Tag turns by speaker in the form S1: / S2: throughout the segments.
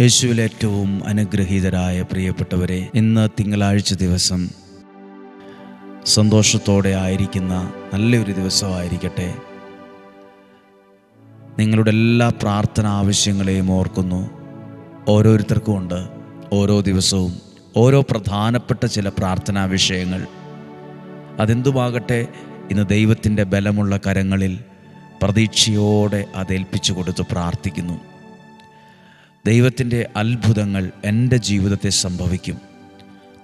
S1: യേശുവിൽ ഏറ്റവും അനുഗ്രഹീതരായ പ്രിയപ്പെട്ടവരെ ഇന്ന് തിങ്കളാഴ്ച ദിവസം സന്തോഷത്തോടെ ആയിരിക്കുന്ന നല്ലൊരു ദിവസമായിരിക്കട്ടെ. നിങ്ങളുടെ എല്ലാ പ്രാർത്ഥന ആവശ്യങ്ങളെയും ഓർക്കുന്നു. ഓരോരുത്തർക്കും ഉണ്ട് ഓരോ ദിവസവും ഓരോ പ്രധാനപ്പെട്ട ചില പ്രാർത്ഥനാ വിഷയങ്ങൾ. അതെന്തുമാകട്ടെ ഇന്ന് ദൈവത്തിന്റെ ബലമുള്ള കരങ്ങളിൽ പ്രതീക്ഷയോടെ അതേൽപ്പിച്ചു കൊടുത്ത് പ്രാർത്ഥിക്കുന്നു. ദൈവത്തിന്റെ അത്ഭുതങ്ങൾ എന്റെ ജീവിതത്തെ സംഭവിക്കും.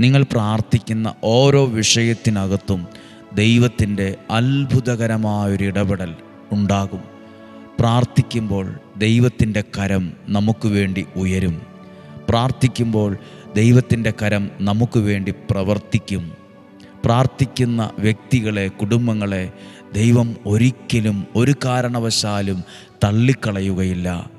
S1: നിങ്ങൾ പ്രാർത്ഥിക്കുന്ന ഓരോ വിഷയത്തിനകത്തും ദൈവത്തിന്റെ അത്ഭുതകരമായൊരു ഇടപെടൽ ഉണ്ടാകും. പ്രാർത്ഥിക്കുമ്പോൾ ദൈവത്തിന്റെ കരം നമുക്ക് വേണ്ടി ഉയരും. പ്രാർത്ഥിക്കുമ്പോൾ ദൈവത്തിന്റെ കരം നമുക്ക് വേണ്ടി പ്രവർത്തിക്കും. പ്രാർത്ഥിക്കുന്ന വ്യക്തികളെ കുടുംബങ്ങളെ ദൈവം ഒരിക്കലും ഒരു കാരണവശാലും തള്ളിക്കളയുകയില്ല.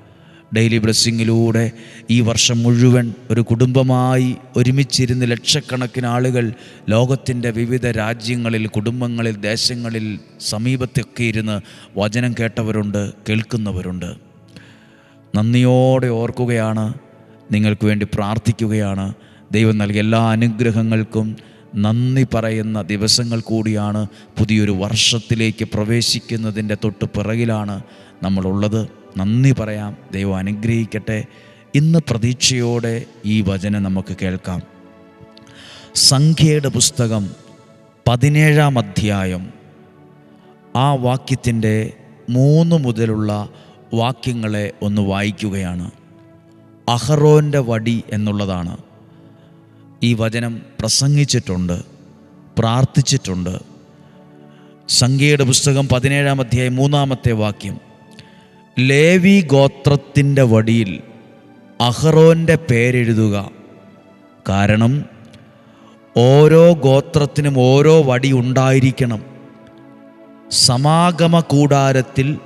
S1: ഡെയിലി ബ്ലെസ്സിങ്ങിലൂടെ ഈ വർഷം മുഴുവൻ ഒരു കുടുംബമായി ഒരുമിച്ചിരുന്ന് ലക്ഷക്കണക്കിന് ആളുകൾ ലോകത്തിന്റെ വിവിധ രാജ്യങ്ങളിൽ കുടുംബങ്ങളിൽ ദേശങ്ങളിൽ സമീപത്തൊക്കെ ഇരുന്ന് വചനം കേട്ടവരുണ്ട് കേൾക്കുന്നവരുണ്ട്. നന്ദിയോടെ ഓർക്കുകയാണ് നിങ്ങൾക്ക് വേണ്ടി പ്രാർത്ഥിക്കുകയാണ്. ദൈവം നൽകിയ എല്ലാ അനുഗ്രഹങ്ങൾക്കും നന്ദി പറയുന്ന ദിവസങ്ങൾ കൂടിയാണ് പുതിയൊരു വർഷത്തിലേക്ക് പ്രവേശിക്കുന്നതിന്റെ തൊട്ട് പിറകിലാണ് നമ്മളുള്ളത്. നന്ദി പറയാം. ദൈവം അനുഗ്രഹിക്കട്ടെ. ഇന്ന് പ്രതീക്ഷയോടെ ഈ വചനം നമുക്ക് കേൾക്കാം. സംഖ്യയുടെ പുസ്തകം പതിനേഴാം അധ്യായം. ആ വാക്യത്തിന്റെ മൂന്ന് മുതലുള്ള വാക്യങ്ങളെ ഒന്ന് വായിക്കുകയാണ്. അഹറോന്റെ വടി എന്നുള്ളതാണ്. ഈ വചനം പ്രസംഗിച്ചിട്ടുണ്ട് പ്രാർത്ഥിച്ചിട്ടുണ്ട്. സംഖ്യയുടെ പുസ്തകം പതിനേഴാം അധ്യായം മൂന്നാമത്തെ വാക്യം. ലേവി ഗോത്രത്തിന്റെ വടിയിൽ അഹറോന്റെ പേരെഴുതുക. കാരണം ഓരോ ഗോത്രത്തിനും ഓരോ വടി ഉണ്ടായിരിക്കണം. സമാഗമ കൂടാരത്തിൽ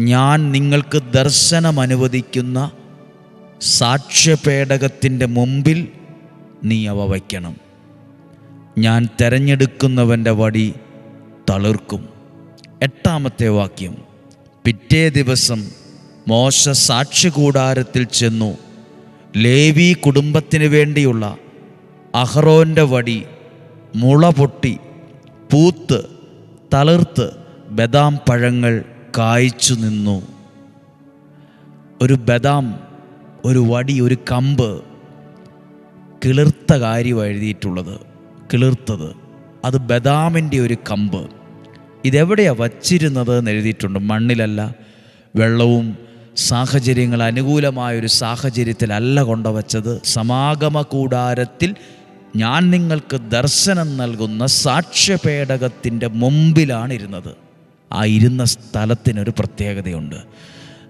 S1: ഞാൻ നിങ്ങൾക്ക് ദർശനം അനുവദിക്കുന്ന സാക്ഷ്യപേടകത്തിന്റെ മുമ്പിൽ നീ അവ വയ്ക്കണം. ഞാൻ തെരഞ്ഞെടുക്കുന്നവന്റെ വടി തളിർക്കും. എട്ടാമത്തെ വാക്യം. പിറ്റേ ദിവസം മോശ സാക്ഷ്യകൂടാരത്തിൽ ചെന്നു. ലേവി കുടുംബത്തിന് വേണ്ടിയുള്ള അഹ്റോന്റെ വടി മുള പൊട്ടി പൂത്ത് തളിർത്ത് ബദാം പഴങ്ങൾ കായ്ച്ചു നിന്നു. ഒരു ബദാം ഒരു വടി ഒരു കമ്പ് കിളിർത്ത കാര്യം എഴുതിയിട്ടുള്ളത്. കിളിർത്തത്. അത് ബദാമിന്റെ ഒരു കമ്പ്. ഇതെവിടെയാണ് വച്ചിരുന്നത് എന്ന് എഴുതിയിട്ടുണ്ട്. മണ്ണിലല്ല വെള്ളവും സാഹചര്യങ്ങൾ അനുകൂലമായൊരു സാഹചര്യത്തിലല്ല കൊണ്ടുവച്ചത് സമാഗമ കൂടാരത്തിൽ ഞാൻ നിങ്ങൾക്ക് ദർശനം നൽകുന്ന സാക്ഷ്യപേടകത്തിന്റെ മുമ്പിലാണ് ഇരുന്നത്. ആ ഇരുന്ന സ്ഥലത്തിനൊരു പ്രത്യേകതയുണ്ട്.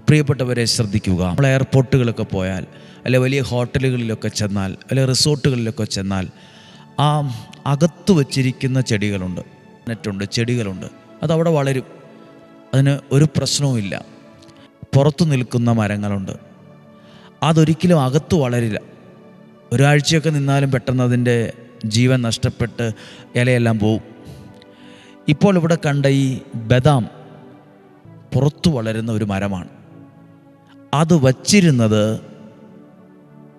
S1: പ്രിയപ്പെട്ടവരെ ശ്രദ്ധിക്കുക. നമ്മൾ എയർപോർട്ടുകളൊക്കെ പോയാൽ അല്ലെ വലിയ ഹോട്ടലുകളിലൊക്കെ ചെന്നാൽ അല്ലെ റിസോർട്ടുകളിലൊക്കെ ചെന്നാൽ ആ അകത്ത് വച്ചിരിക്കുന്ന ചെടികളുണ്ട്. നെറ്റുണ്ട് ചെടികളുണ്ട്. അതവിടെ വളരും. അതിന് ഒരു പ്രശ്നവുമില്ല. പുറത്തു നിൽക്കുന്ന മരങ്ങളുണ്ട്. അതൊരിക്കലും അകത്ത് വളരില്ല. ഒരാഴ്ചയൊക്കെ നിന്നാലും പെട്ടെന്ന് അതിന്റെ ജീവൻ നഷ്ടപ്പെട്ട് ഇലയെല്ലാം പോവും. ഇപ്പോൾ ഇവിടെ കണ്ട ഈ ബദാം പുറത്തു വളരുന്ന ഒരു മരമാണ്. അത് വച്ചിരുന്നത്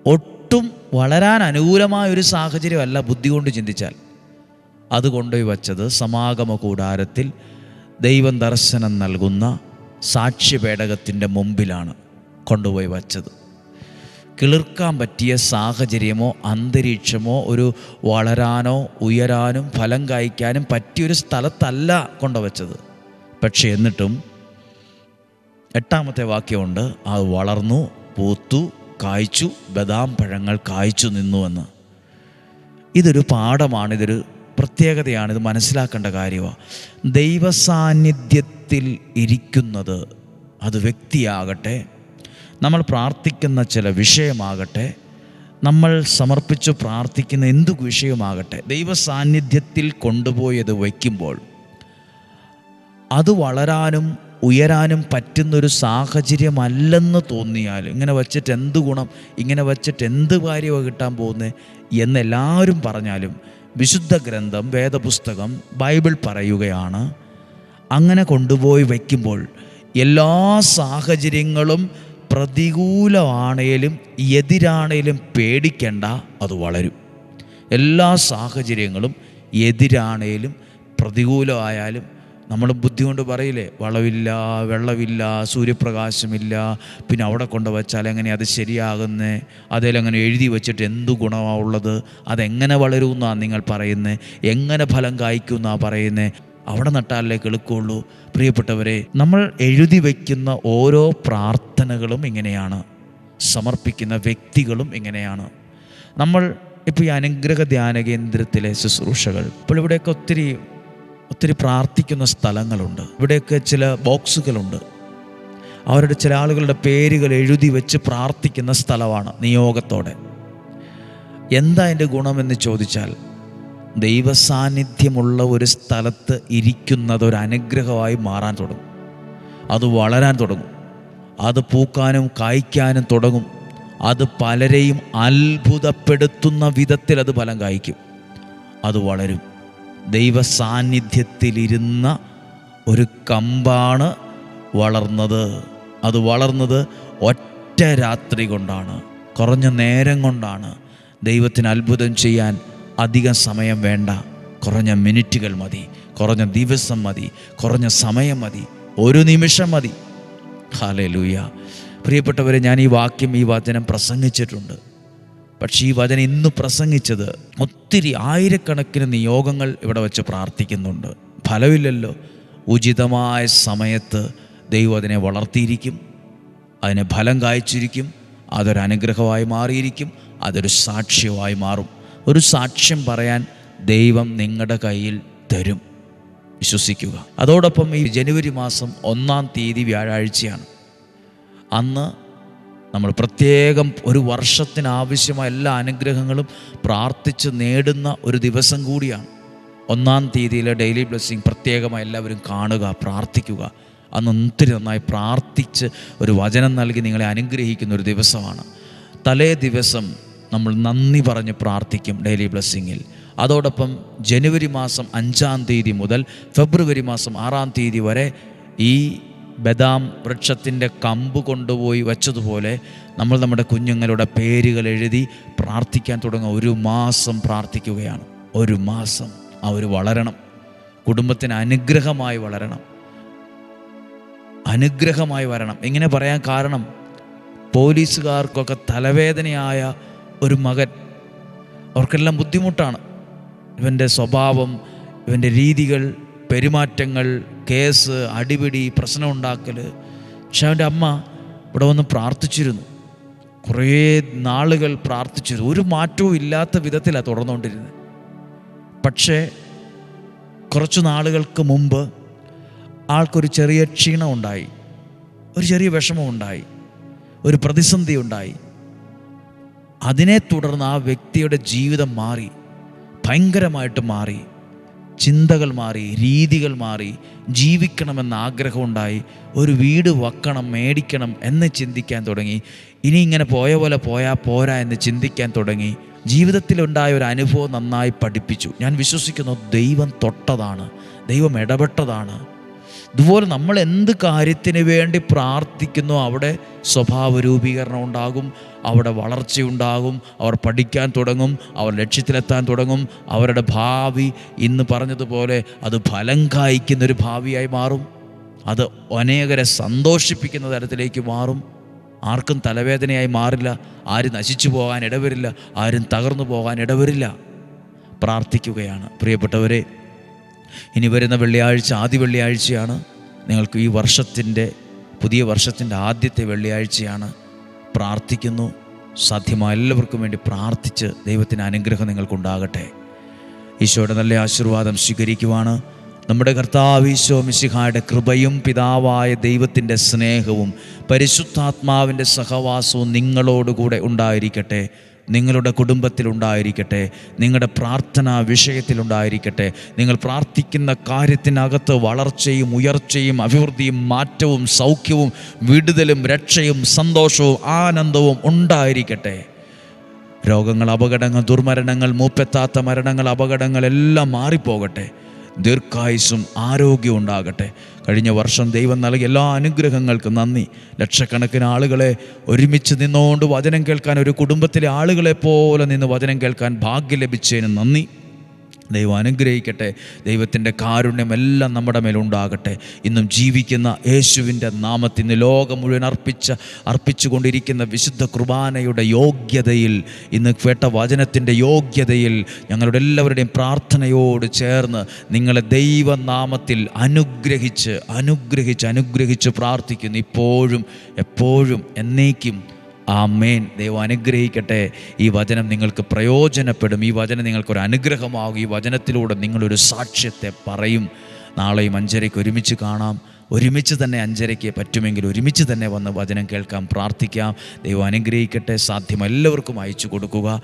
S1: ഒട്ടും വളരാൻ അനുകൂലമായ ഒരു സാഹചര്യമല്ല ബുദ്ധി കൊണ്ട് ചിന്തിച്ചാൽ. അത് കൊണ്ടുപോയി വച്ചത് സമാഗമ കൂടാരത്തിൽ ദൈവം ദർശനം നൽകുന്ന സാക്ഷ്യപേടകത്തിന്റെ മുമ്പിലാണ് കൊണ്ടുപോയി വച്ചത്. കിളിർക്കാൻ പറ്റിയ സാഹചര്യമോ അന്തരീക്ഷമോ ഒരു വളരാനോ ഉയരാനും ഫലം കായ്ക്കാനും പറ്റിയൊരു സ്ഥലത്തല്ല കൊണ്ടുവച്ചത്. പക്ഷേ എന്നിട്ടും എട്ടാമത്തെ വാക്യമുണ്ട് അത് വളർന്നു പൂത്തു കായ്ച്ചു ബദാം പഴങ്ങൾ കായ്ച്ചു നിന്നുവെന്ന്. ഇതൊരു പാഠമാണ് ഇതൊരു പ്രത്യേകതയാണ് ഇത് മനസ്സിലാക്കേണ്ട കാര്യമാണ് ദൈവസാന്നിധ്യത്തിൽ ഇരിക്കുന്നത് അത് വ്യക്തിയാകട്ടെ നമ്മൾ പ്രാർത്ഥിക്കുന്ന ചില വിഷയമാകട്ടെ നമ്മൾ സമർപ്പിച്ച് പ്രാർത്ഥിക്കുന്ന എന്തു വിഷയമാകട്ടെ ദൈവസാന്നിധ്യത്തിൽ കൊണ്ടുപോയത് വയ്ക്കുമ്പോൾ അത് വളരാനും ഉയരാനും പറ്റുന്നൊരു സാഹചര്യമല്ലെന്ന് തോന്നിയാൽ ഇങ്ങനെ വച്ചിട്ട് എന്ത് ഗുണം ഇങ്ങനെ വച്ചിട്ട് എന്ത് കാര്യമാണ് കിട്ടാൻ പോകുന്നത് എന്നെല്ലാവരും പറഞ്ഞാലും വിശുദ്ധ ഗ്രന്ഥം വേദപുസ്തകം ബൈബിൾ പറയുകയാണ്. അങ്ങനെ കൊണ്ടുപോയി വയ്ക്കുമ്പോൾ എല്ലാ സാഹചര്യങ്ങളും പ്രതികൂലമാണേലും എതിരാണേലും പേടിക്കേണ്ട അത് വളരും. എല്ലാ സാഹചര്യങ്ങളും എതിരാണേലും പ്രതികൂലമായാലും നമ്മൾ ബുദ്ധി കൊണ്ട് പറയില്ലേ? വളവില്ല വെള്ളമില്ല സൂര്യപ്രകാശമില്ല. പിന്നെ അവിടെ കൊണ്ട് വെച്ചാൽ എങ്ങനെ അത് ശരിയാകുന്നേ? അതിലങ്ങനെ എഴുതി വെച്ചിട്ട് എന്തു ഗുണമാണ് ഉള്ളത്? അതെങ്ങനെ വളരുമെന്നാണ് നിങ്ങൾ പറയുന്നത് എങ്ങനെ ഫലം കായ്ക്കുമെന്നാണ് പറയുന്നത് അവിടെ നട്ടാലേ കിളുക്കുള്ളൂ പ്രിയപ്പെട്ടവരെ നമ്മൾ എഴുതി വയ്ക്കുന്ന ഓരോ പ്രാർത്ഥനകളും ഇങ്ങനെയാണ്. സമർപ്പിക്കുന്ന വ്യക്തികളും ഇങ്ങനെയാണ്. നമ്മൾ ഇപ്പോൾ ഈ അനുഗ്രഹ ധ്യാന കേന്ദ്രത്തിലെ ശുശ്രൂഷകൾ ഇപ്പോൾ ഇവിടെയൊക്കെ ഒത്തിരി ഒത്തിരി പ്രാർത്ഥിക്കുന്ന സ്ഥലങ്ങളുണ്ട്. ഇവിടെയൊക്കെ ചില ബോക്സുകളുണ്ട്. അവരുടെ ചില ആളുകളുടെ പേരുകൾ എഴുതി വെച്ച് പ്രാർത്ഥിക്കുന്ന സ്ഥലമാണ് നിയോഗത്തോടെ. എന്താ അതിന്റെ ഗുണമെന്ന് ചോദിച്ചാൽ ദൈവസാന്നിധ്യമുള്ള ഒരു സ്ഥലത്ത് ഇരിക്കുന്നത് ഒരു അനുഗ്രഹമായി മാറാൻ തുടങ്ങും. അത് വളരാൻ തുടങ്ങും. അത് പൂക്കാനും കായ്ക്കാനും തുടങ്ങും. അത് പലരെയും അത്ഭുതപ്പെടുത്തുന്ന വിധത്തിൽ അത് ഫലം കായ്ക്കും. അത് വളരും. ദൈവ സാന്നിധ്യത്തിലിരുന്ന ഒരു കമ്പാണ് വളർന്നത്. അത് വളർന്നത് ഒറ്റ രാത്രി കൊണ്ടാണ് കുറഞ്ഞ നേരം കൊണ്ടാണ്. ദൈവത്തിന് അത്ഭുതം ചെയ്യാൻ അധികം സമയം വേണ്ട. കുറഞ്ഞ മിനിറ്റുകൾ മതി കുറഞ്ഞ ദിവസം മതി കുറഞ്ഞ സമയം മതി ഒരു നിമിഷം മതി. ഹാലേ ലൂയ പ്രിയപ്പെട്ടവരെ ഞാൻ ഈ വാക്യം ഈ വചനം പ്രസംഗിച്ചിട്ടുണ്ട്. പക്ഷേ ഈ വചനം ഇന്ന് പ്രസംഗിച്ചത് ഒത്തിരി ആയിരക്കണക്കിന് നിയോഗങ്ങൾ ഇവിടെ വെച്ച് പ്രാർത്ഥിക്കുന്നുണ്ട്. ഫലമില്ലല്ലോ. ഉചിതമായ സമയത്ത് ദൈവം അതിനെ വളർത്തിയിരിക്കും. അതിനെ ഫലം കായ്ച്ചിരിക്കും. അതൊരനുഗ്രഹമായി മാറിയിരിക്കും. അതൊരു സാക്ഷ്യമായി മാറും. ഒരു സാക്ഷ്യം പറയാൻ ദൈവം നിങ്ങളുടെ കയ്യിൽ തരും. വിശ്വസിക്കുക. അതോടൊപ്പം ഈ ജനുവരി മാസം ഒന്നാം തീയതി വ്യാഴാഴ്ചയാണ്. അന്ന് നമ്മൾ പ്രത്യേകം ഒരു വർഷത്തിനാവശ്യമായ എല്ലാ അനുഗ്രഹങ്ങളും പ്രാർത്ഥിച്ച് നേടുന്ന ഒരു ദിവസം കൂടിയാണ്. ഒന്നാം തീയതിയിലെ ഡെയിലി ബ്ലെസ്സിങ് പ്രത്യേകമായി എല്ലാവരും കാണുക പ്രാർത്ഥിക്കുക. അന്ന് ഒത്തിരി നന്നായി പ്രാർത്ഥിച്ച് ഒരു വചനം നൽകി നിങ്ങളെ അനുഗ്രഹിക്കുന്ന ഒരു ദിവസമാണ്. തലേ ദിവസം നമ്മൾ നന്ദി പറഞ്ഞ് പ്രാർത്ഥിക്കും ഡെയിലി ബ്ലെസ്സിങ്ങിൽ അതോടൊപ്പം ജനുവരി മാസം അഞ്ചാം തീയതി മുതൽ ഫെബ്രുവരി മാസം ആറാം തീയതി വരെ ഈ ബദാം വൃക്ഷത്തിന്റെ കമ്പ് കൊണ്ടുപോയി വെച്ചതുപോലെ നമ്മൾ നമ്മുടെ കുഞ്ഞുങ്ങളുടെ പേരുകൾ എഴുതി പ്രാർത്ഥിക്കാൻ തുടങ്ങുക ഒരു മാസം പ്രാർത്ഥിക്കുകയാണ്. ഒരു മാസം അവർ വളരണം. കുടുംബത്തിന് അനുഗ്രഹമായി വളരണം. അനുഗ്രഹമായി വരണം. ഇങ്ങനെ പറയാൻ കാരണം പോലീസുകാർക്കൊക്കെ തലവേദനയായ ഒരു മകൻ. അവർക്കെല്ലാം ബുദ്ധിമുട്ടാണ്. ഇവന്റെ സ്വഭാവം ഇവന്റെ രീതികൾ പെരുമാറ്റങ്ങൾ കേസ് അടിപിടി പ്രശ്നം ഉണ്ടാക്കൽ പക്ഷെ അവന്റെ അമ്മ ഇവിടെ വന്ന് പ്രാർത്ഥിച്ചിരുന്നു. കുറേ നാളുകൾ പ്രാർത്ഥിച്ചിരുന്നു. ഒരു മാറ്റവും ഇല്ലാത്ത വിധത്തിലാണ് തുടർന്നുകൊണ്ടിരുന്നത്. പക്ഷേ കുറച്ച് നാളുകൾക്ക് മുമ്പ് ആൾക്കൊരു ചെറിയ ക്ഷീണം ഉണ്ടായി ഒരു ചെറിയ വിഷമം ഉണ്ടായി ഒരു പ്രതിസന്ധി ഉണ്ടായി അതിനെ തുടർന്ന് ആ വ്യക്തിയുടെ ജീവിതം മാറി. ഭയങ്കരമായിട്ട് മാറി. ചിന്തകൾ മാറി രീതികൾ മാറി ജീവിക്കണമെന്ന ആഗ്രഹമുണ്ടായി ഒരു വീട് വക്കണം മേടിക്കണം എന്ന് ചിന്തിക്കാൻ തുടങ്ങി. ഇനി ഇങ്ങനെ പോയ പോലെ പോയാൽ പോരാ എന്ന് ചിന്തിക്കാൻ തുടങ്ങി. ജീവിതത്തിലുണ്ടായ ഒരു അനുഭവം നന്നായി പഠിപ്പിച്ചു. ഞാൻ വിശ്വസിക്കുന്നു ദൈവം തൊട്ടതാണ് ദൈവം ഇടപെട്ടതാണ്. ഇതുപോലെ നമ്മൾ എന്ത് കാര്യത്തിന് വേണ്ടി പ്രാർത്ഥിക്കുന്നു അവിടെ സ്വഭാവ രൂപീകരണം ഉണ്ടാകും. അവിടെ വളർച്ചയുണ്ടാകും അവർ പഠിക്കാൻ തുടങ്ങും. അവർ ലക്ഷ്യത്തിലെത്താൻ തുടങ്ങും. അവരുടെ ഭാവി ഇന്ന് പറഞ്ഞതുപോലെ അത് ഫലം കായ്ക്കുന്നൊരു ഭാവിയായി മാറും. അത് അനേകരെ സന്തോഷിപ്പിക്കുന്ന തരത്തിലേക്ക് മാറും. ആർക്കും തലവേദനയായി മാറില്ല. ആരും നശിച്ചു പോകാൻ ഇടവരില്ല. ആരും തകർന്നു പോകാൻ ഇടവരില്ല. പ്രാർത്ഥിക്കുകയാണ്. പ്രിയപ്പെട്ടവരെ ഇനി വരുന്ന വെള്ളിയാഴ്ച ആദ്യ വെള്ളിയാഴ്ചയാണ്. നിങ്ങൾക്ക് ഈ വർഷത്തിന്റെ പുതിയ വർഷത്തിന്റെ ആദ്യത്തെ വെള്ളിയാഴ്ചയാണ്. പ്രാർത്ഥിക്കുന്നു. സാധ്യമായ എല്ലാവർക്കും വേണ്ടി പ്രാർത്ഥിച്ച് ദൈവത്തിന്റെ അനുഗ്രഹം നിങ്ങൾക്കുണ്ടാകട്ടെ. ഈശോയുടെ നല്ല ആശീർവാദം സ്വീകരിക്കുവാണ്. നമ്മുടെ കർത്താവ് ഈശോ മിശിഹായുടെ കൃപയും പിതാവായ ദൈവത്തിന്റെ സ്നേഹവും പരിശുദ്ധാത്മാവിന്റെ സഹവാസവും നിങ്ങളോടുകൂടെ ഉണ്ടായിരിക്കട്ടെ. നിങ്ങളുടെ കുടുംബത്തിലുണ്ടായിരിക്കട്ടെ നിങ്ങളുടെ പ്രാർത്ഥനാ വിഷയത്തിലുണ്ടായിരിക്കട്ടെ നിങ്ങൾ പ്രാർത്ഥിക്കുന്ന കാര്യത്തിനകത്ത് വളർച്ചയും ഉയർച്ചയും അഭിവൃദ്ധിയും മാറ്റവും സൗഖ്യവും വിടുതലും രക്ഷയും സന്തോഷവും ആനന്ദവും ഉണ്ടായിരിക്കട്ടെ. രോഗങ്ങൾ അപകടങ്ങൾ ദുർമരണങ്ങൾ മൂപ്പെത്താത്ത മരണങ്ങൾ അപകടങ്ങൾ എല്ലാം മാറിപ്പോകട്ടെ. ദീർഘായുസും ആരോഗ്യവും ഉണ്ടാകട്ടെ. കഴിഞ്ഞ വർഷം ദൈവം നൽകിയ എല്ലാ അനുഗ്രഹങ്ങൾക്കും നന്ദി. ലക്ഷക്കണക്കിന് ആളുകളെ ഒരുമിച്ച് നിന്നുകൊണ്ട് വചനം കേൾക്കാൻ ഒരു കുടുംബത്തിലെ ആളുകളെ പോലെ നിന്ന് വചനം കേൾക്കാൻ ഭാഗ്യം ലഭിച്ചതിന് നന്ദി. ദൈവം അനുഗ്രഹിക്കട്ടെ. ദൈവത്തിന്റെ കാരുണ്യം എല്ലാം നമ്മുടെ മേലുണ്ടാകട്ടെ ഇന്നും ജീവിക്കുന്ന യേശുവിന്റെ നാമത്തിൽ ഇന്ന് ലോകം മുഴുവൻ അർപ്പിച്ച അർപ്പിച്ചുകൊണ്ടിരിക്കുന്ന വിശുദ്ധ കുർബാനയുടെ യോഗ്യതയിൽ ഇന്ന് കേട്ട വചനത്തിന്റെ യോഗ്യതയിൽ ഞങ്ങളുടെ എല്ലാവരുടെയും പ്രാർത്ഥനയോട് ചേർന്ന് നിങ്ങളെ ദൈവനാമത്തിൽ അനുഗ്രഹിച്ച് അനുഗ്രഹിച്ച് അനുഗ്രഹിച്ച് പ്രാർത്ഥിക്കുന്നു. ഇപ്പോഴും എപ്പോഴും എന്നേക്കും ആമേൻ. ദൈവം അനുഗ്രഹിക്കട്ടെ. ഈ വചനം നിങ്ങൾക്ക് പ്രയോജനപ്പെടും. ഈ വചനം നിങ്ങൾക്കൊരു അനുഗ്രഹമാകും. ഈ വചനത്തിലൂടെ നിങ്ങളൊരു സാക്ഷ്യത്തെ പറയും. നാളെയും അഞ്ചരയ്ക്ക് ഒരുമിച്ച് കാണാം. ഒരുമിച്ച് തന്നെ അഞ്ചരയ്ക്ക് പറ്റുമെങ്കിൽ ഒരുമിച്ച് തന്നെ വന്ന് വചനം കേൾക്കാം പ്രാർത്ഥിക്കാം. ദൈവം അനുഗ്രഹിക്കട്ടെ. സാധ്യം എല്ലാവർക്കും അയച്ചു കൊടുക്കുക.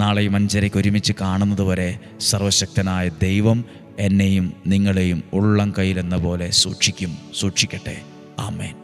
S1: നാളെയും അഞ്ചരയ്ക്ക് ഒരുമിച്ച് കാണുന്നത് വരെ സർവശക്തനായ ദൈവം എന്നെയും നിങ്ങളെയും ഉള്ളം കയ്യിലെന്ന പോലെ സൂക്ഷിക്കും. സൂക്ഷിക്കട്ടെ. ആമേൻ.